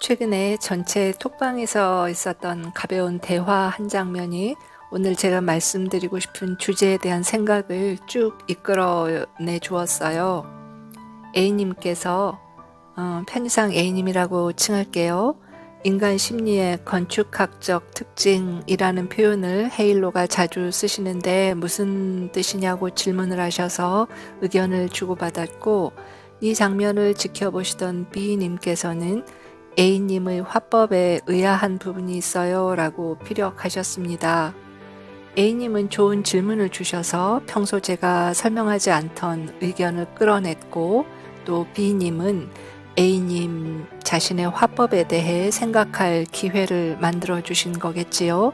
최근에 전체 톡방에서 있었던 가벼운 대화 한 장면이 오늘 제가 말씀드리고 싶은 주제에 대한 생각을 쭉 이끌어내 주었어요. A님께서 어, 편의상 A님이라고 칭할게요. 인간 심리의 건축학적 특징이라는 표현을 헤일로가 자주 쓰시는데 무슨 뜻이냐고 질문을 하셔서 의견을 주고받았고 이 장면을 지켜보시던 B님께서는 A님의 화법에 의아한 부분이 있어요 라고 피력하셨습니다. A님은 좋은 질문을 주셔서 평소 제가 설명하지 않던 의견을 끌어냈고 또 B님은 A님 자신의 화법에 대해 생각할 기회를 만들어 주신 거겠지요.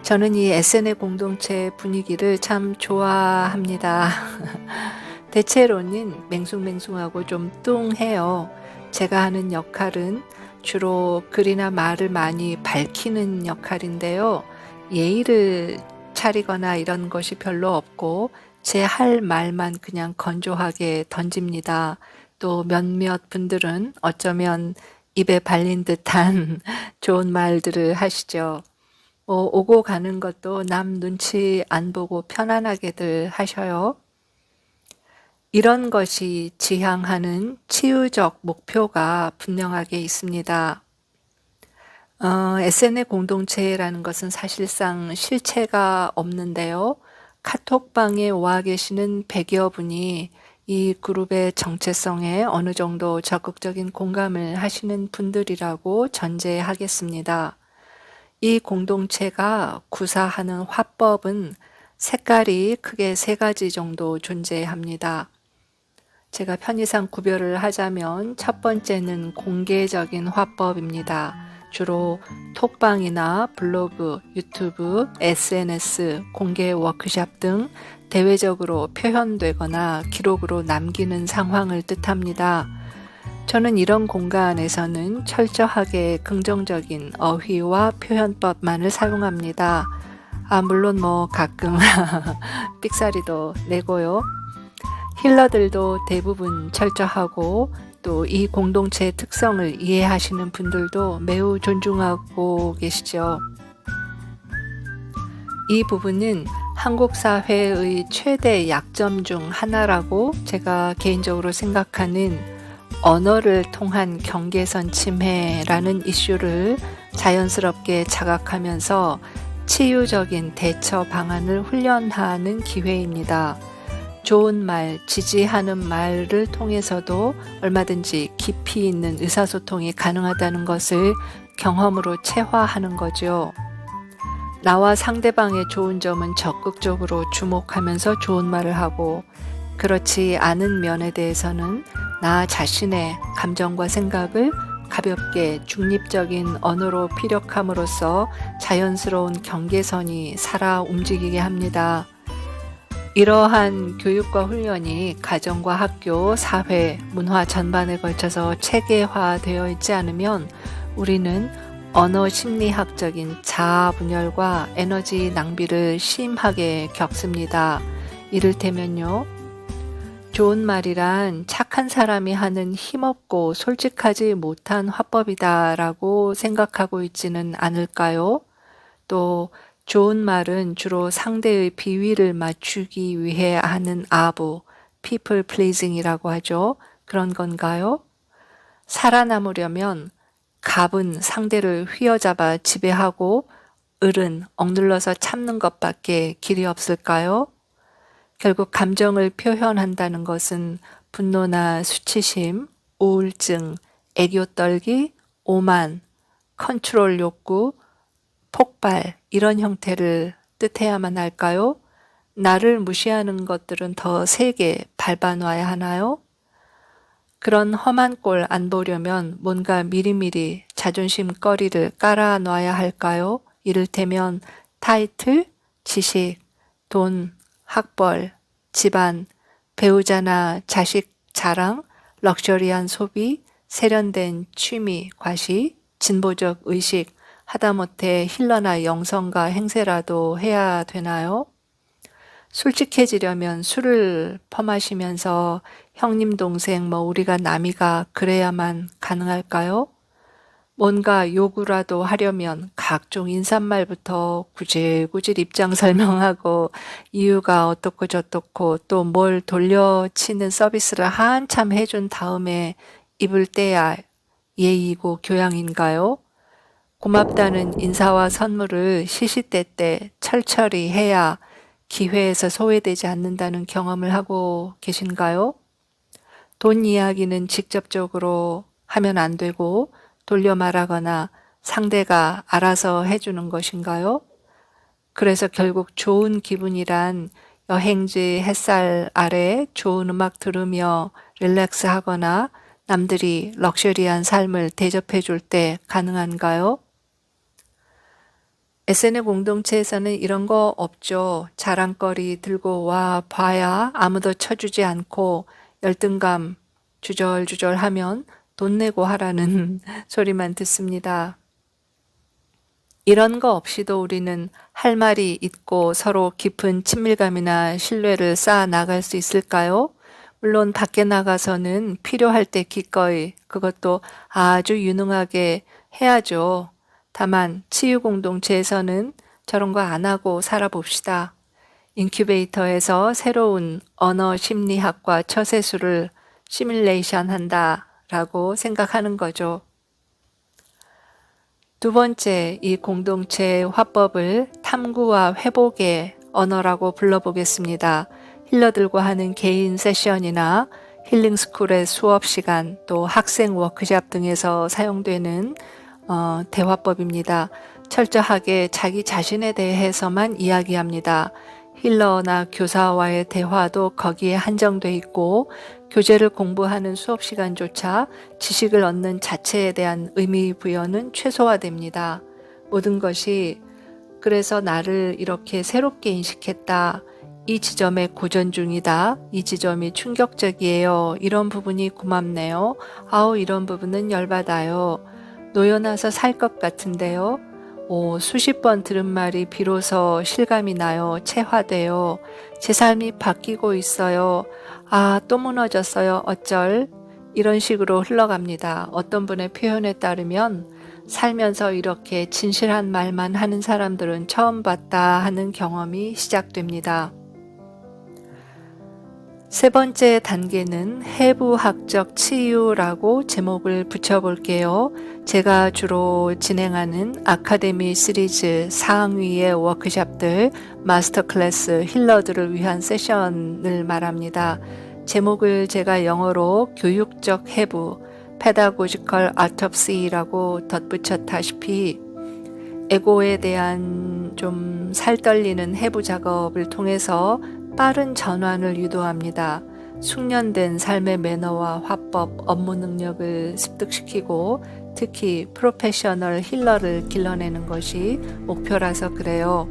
저는 이 SN의 공동체 분위기를 참 좋아합니다. 대체로는 맹숭맹숭하고 좀 뚱해요. 제가 하는 역할은 주로 글이나 말을 많이 밝히는 역할인데요. 예의를 차리거나 이런 것이 별로 없고 제 할 말만 그냥 건조하게 던집니다. 또 몇몇 분들은 어쩌면 입에 발린 듯한 좋은 말들을 하시죠. 뭐 오고 가는 것도 남 눈치 안 보고 편안하게들 하셔요. 이런 것이 지향하는 치유적 목표가 분명하게 있습니다. 어, SN의 공동체라는 것은 사실상 실체가 없는데요. 카톡방에 와 계시는 100여 분이 이 그룹의 정체성에 어느 정도 적극적인 공감을 하시는 분들이라고 전제하겠습니다. 이 공동체가 구사하는 화법은 색깔이 크게 세 가지 정도 존재합니다. 제가 편의상 구별을 하자면 첫 번째는 공개적인 화법입니다. 주로 톡방이나 블로그, 유튜브, SNS, 공개 워크샵 등 대외적으로 표현되거나 기록으로 남기는 상황을 뜻합니다. 저는 이런 공간에서는 철저하게 긍정적인 어휘와 표현법만을 사용합니다. 아, 물론 뭐 가끔 삑사리도 내고요. 힐러들도 대부분 철저하고 또 이 공동체의 특성을 이해하시는 분들도 매우 존중하고 계시죠. 이 부분은 한국 사회의 최대 약점 중 하나라고 제가 개인적으로 생각하는 언어를 통한 경계선 침해라는 이슈를 자연스럽게 자각하면서 치유적인 대처 방안을 훈련하는 기회입니다. 좋은 말, 지지하는 말을 통해서도 얼마든지 깊이 있는 의사소통이 가능하다는 것을 경험으로 체화하는 거죠. 나와 상대방의 좋은 점은 적극적으로 주목하면서 좋은 말을 하고 그렇지 않은 면에 대해서는 나 자신의 감정과 생각을 가볍게 중립적인 언어로 피력함으로써 자연스러운 경계선이 살아 움직이게 합니다. 이러한 교육과 훈련이 가정과 학교, 사회, 문화 전반에 걸쳐서 체계화되어 있지 않으면 우리는 언어 심리학적인 자아 분열과 에너지 낭비를 심하게 겪습니다. 이를테면요. 좋은 말이란 착한 사람이 하는 힘없고 솔직하지 못한 화법이다라고 생각하고 있지는 않을까요? 또 좋은 말은 주로 상대의 비위를 맞추기 위해 하는 아부, people pleasing이라고 하죠. 그런 건가요? 살아남으려면 갑은 상대를 휘어잡아 지배하고 을은 억눌러서 참는 것밖에 길이 없을까요? 결국 감정을 표현한다는 것은 분노나 수치심, 우울증, 애교 떨기, 오만, 컨트롤 욕구, 폭발 이런 형태를 뜻해야만 할까요? 나를 무시하는 것들은 더 세게 밟아놔야 하나요? 그런 험한 꼴 안 보려면 뭔가 미리미리 자존심 거리를 깔아놔야 할까요? 이를테면 타이틀, 지식, 돈, 학벌, 집안, 배우자나 자식 자랑, 럭셔리한 소비, 세련된 취미, 과시, 진보적 의식, 하다못해 힐러나 영성가 행세라도 해야 되나요? 솔직해지려면 술을 퍼마시면서 형님 동생 뭐 우리가 남이가 그래야만 가능할까요? 뭔가 요구라도 하려면 각종 인사말부터 구질구질 입장 설명하고 이유가 어떻고 저떻고 또 뭘 돌려치는 서비스를 한참 해준 다음에 입을 떼야 예의고 교양인가요? 고맙다는 인사와 선물을 시시때때 철철히 해야 기회에서 소외되지 않는다는 경험을 하고 계신가요? 돈 이야기는 직접적으로 하면 안 되고 돌려 말하거나 상대가 알아서 해주는 것인가요? 그래서 결국 좋은 기분이란 여행지 햇살 아래 좋은 음악 들으며 릴렉스 하거나 남들이 럭셔리한 삶을 대접해 줄 때 가능한가요? SN 공동체에서는 이런 거 없죠. 자랑거리 들고 와 봐야 아무도 쳐주지 않고 열등감 주절주절 하면 돈 내고 하라는 소리만 듣습니다. 이런 거 없이도 우리는 할 말이 있고 서로 깊은 친밀감이나 신뢰를 쌓아 나갈 수 있을까요? 물론 밖에 나가서는 필요할 때 기꺼이 그것도 아주 유능하게 해야죠. 다만 치유 공동체에서는 저런 거 안 하고 살아봅시다. 인큐베이터에서 새로운 언어 심리학과 처세술을 시뮬레이션 한다 라고 생각하는 거죠. 두 번째, 이 공동체 화법을 탐구와 회복의 언어라고 불러보겠습니다. 힐러들과 하는 개인 세션이나 힐링스쿨의 수업 시간, 또 학생 워크샵 등에서 사용되는 어, 대화법입니다. 철저하게 자기 자신에 대해서만 이야기합니다. 힐러나 교사와의 대화도 거기에 한정돼 있고 교재를 공부하는 수업 시간조차 지식을 얻는 자체에 대한 의미 부여는 최소화됩니다. 모든 것이 그래서 나를 이렇게 새롭게 인식했다. 이 지점에 고전 중이다. 이 지점이 충격적이에요. 이런 부분이 고맙네요. 아우, 이런 부분은 열받아요. 놓여놔서 살 것 같은데요. 오, 수십 번 들은 말이 비로소 실감이 나요. 체화돼요. 제 삶이 바뀌고 있어요. 아, 또 무너졌어요. 어쩔. 이런 식으로 흘러갑니다. 어떤 분의 표현에 따르면 살면서 이렇게 진실한 말만 하는 사람들은 처음 봤다 하는 경험이 시작됩니다. 세 번째 단계는 해부학적 치유라고 제목을 붙여볼게요. 제가 주로 진행하는 아카데미 시리즈 상위의 워크샵들, 마스터 클래스, 힐러들을 위한 세션을 말합니다. 제목을 제가 영어로 교육적 해부, pedagogical autopsy라고 덧붙였다시피 에고에 대한 좀 살떨리는 해부 작업을 통해서 빠른 전환을 유도합니다. 숙련된 삶의 매너와 화법, 업무 능력을 습득시키고 특히 프로페셔널 힐러를 길러내는 것이 목표라서 그래요.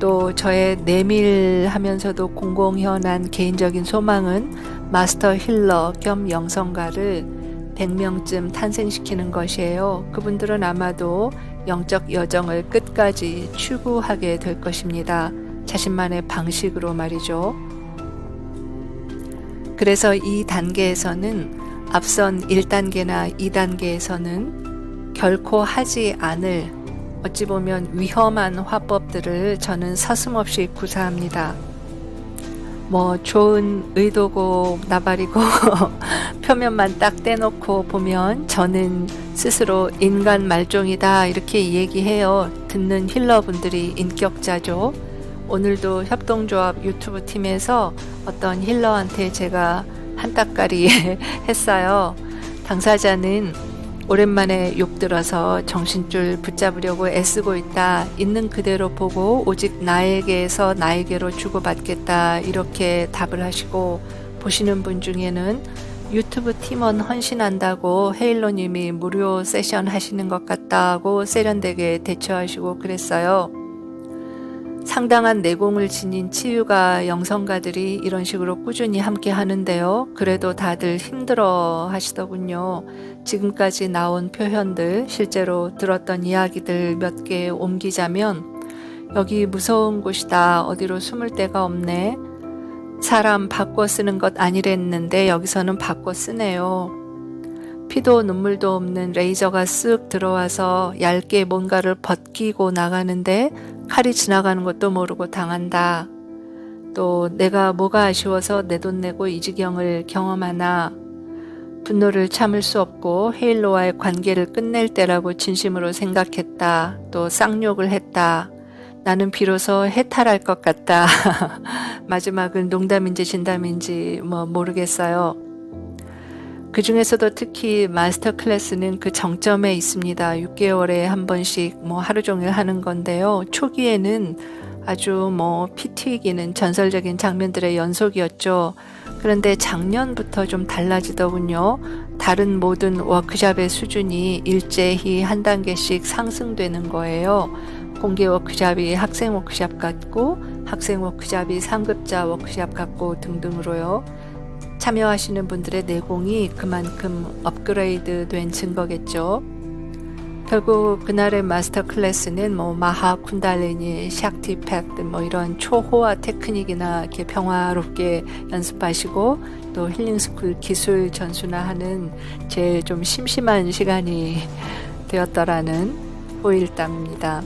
또 저의 내밀하면서도 공공연한 개인적인 소망은 마스터 힐러 겸 영성가를 100명쯤 탄생시키는 것이에요. 그분들은 아마도 영적 여정을 끝까지 추구하게 될 것입니다. 자신만의 방식으로 말이죠. 그래서 이 단계에서는 앞선 1단계나 2단계에서는 결코 하지 않을 어찌 보면 위험한 화법들을 저는 서슴없이 구사합니다. 뭐 좋은 의도고 나발이고 표면만 딱 떼놓고 보면 저는 스스로 인간 말종이다 이렇게 얘기해요. 듣는 힐러분들이 인격자죠. 오늘도 협동조합 유튜브 팀에서 어떤 힐러한테 제가 한따까리 했어요. 당사자는 오랜만에 욕 들어서 정신줄 붙잡으려고 애쓰고 있다. 있는 그대로 보고 오직 나에게서 나에게로 주고받겠다. 이렇게 답을 하시고 보시는 분 중에는 유튜브 팀원 헌신한다고 헤일로님이 무료 세션 하시는 것 같다고 세련되게 대처하시고 그랬어요. 상당한 내공을 지닌 치유가 영성가들이 이런 식으로 꾸준히 함께 하는데요. 그래도 다들 힘들어 하시더군요. 지금까지 나온 표현들, 실제로 들었던 이야기들 몇 개 옮기자면, 여기 무서운 곳이다. 어디로 숨을 데가 없네. 사람 바꿔 쓰는 것 아니랬는데 여기서는 바꿔 쓰네요. 피도 눈물도 없는 레이저가 쓱 들어와서 얇게 뭔가를 벗기고 나가는데 칼이 지나가는 것도 모르고 당한다. 또 내가 뭐가 아쉬워서 내 돈 내고 이 지경을 경험하나 분노를 참을 수 없고 헤일로와의 관계를 끝낼 때라고 진심으로 생각했다. 또 쌍욕을 했다. 나는 비로소 해탈할 것 같다. 마지막은 농담인지 진담인지 뭐 모르겠어요. 그 중에서도 특히 마스터 클래스는 그 정점에 있습니다. 6개월에 한 번씩 뭐 하루 종일 하는 건데요. 초기에는 아주 뭐 피 튀기는 전설적인 장면들의 연속이었죠. 그런데 작년부터 좀 달라지더군요. 다른 모든 워크샵의 수준이 일제히 한 단계씩 상승되는 거예요. 공개 워크샵이 학생 워크샵 같고 학생 워크샵이 상급자 워크샵 같고 등등으로요. 참여하시는 분들의 내공이 그만큼 업그레이드 된 증거겠죠. 결국 그날의 마스터 클래스는 뭐 마하 쿤달리니, 샥티 패드 뭐 이런 초호화 테크닉이나 이렇게 평화롭게 연습하시고 또 힐링 스쿨 기술 전수나 하는 제일 좀 심심한 시간이 되었더라는 호일담입니다.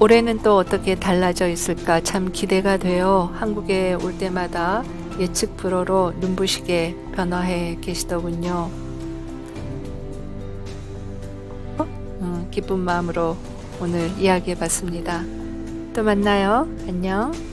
올해는 또 어떻게 달라져 있을까 참 기대가 돼요. 한국에 올 때마다 예측 불허로 눈부시게 변화해 계시더군요. 음, 기쁜 마음으로 오늘 이야기해 봤습니다. 또 만나요. 안녕.